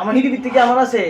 আমার হিডি ভিত্তিকে আমার আছে?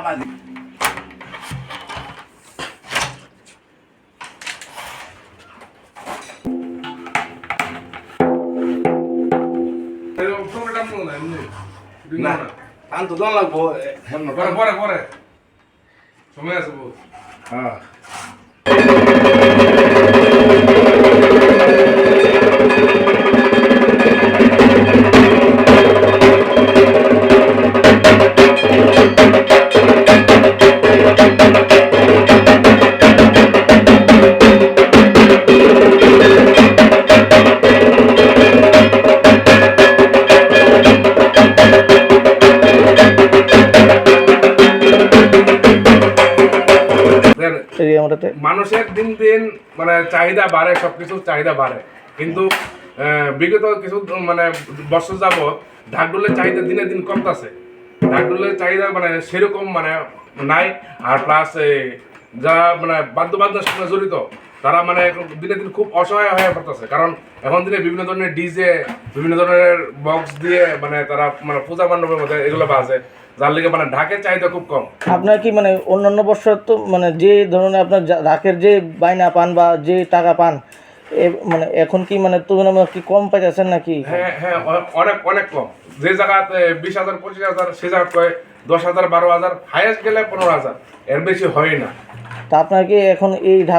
বাবা না আন তো দল লাগবো পরে পরে পরে সময় আছে হ্যাঁ এই আমরাতে মানুষের দিন দিন মানে চাহিদা বাড়ে সবকিছু চাহিদা বাড়ে। কিন্তু বিগত কিছু মানে বছর যাব ঢাকডোলের চাহিদা দিনে দিন কমতেছে। ঢাকডোলের চাহিদা মানে সেরকম মানে নাই। আর প্লাস যারা মানে বাদ্যবাদ্যের সঙ্গে জড়িত তারা মানে এখন দিনে দিন খুব অসহায় হয়ে পড়তেছে। কারণ এখন দিনে বিভিন্ন ধরনের ডিজে বিভিন্ন ধরনের বক্স দিয়ে মানে তারা মানে পূজা মণ্ডপের মধ্যে এগুলো বাজে যার লিগে মানে ঢাকের চাহিদা খুব কম। আপনার কি মানে অন্যান্য বছর তো মানে যে ধরনের আপনার রাখের যে বাইনা পান বা যে টাকা পান মানে এখন কি মানে তুলনামূলক কি কম পাইতেছেন নাকি? হ্যাঁ হ্যাঁ অনেক অনেক কম। যে জায়গাতে বিশ হাজার পঁচিশ হাজার সে জায়গাত কয় দশ হাজার বারো হাজার হাইয়েস্ট গেলে পনেরো হাজার। এর বেশি হয় না। তা আপনার কি এখন এই ঢাকা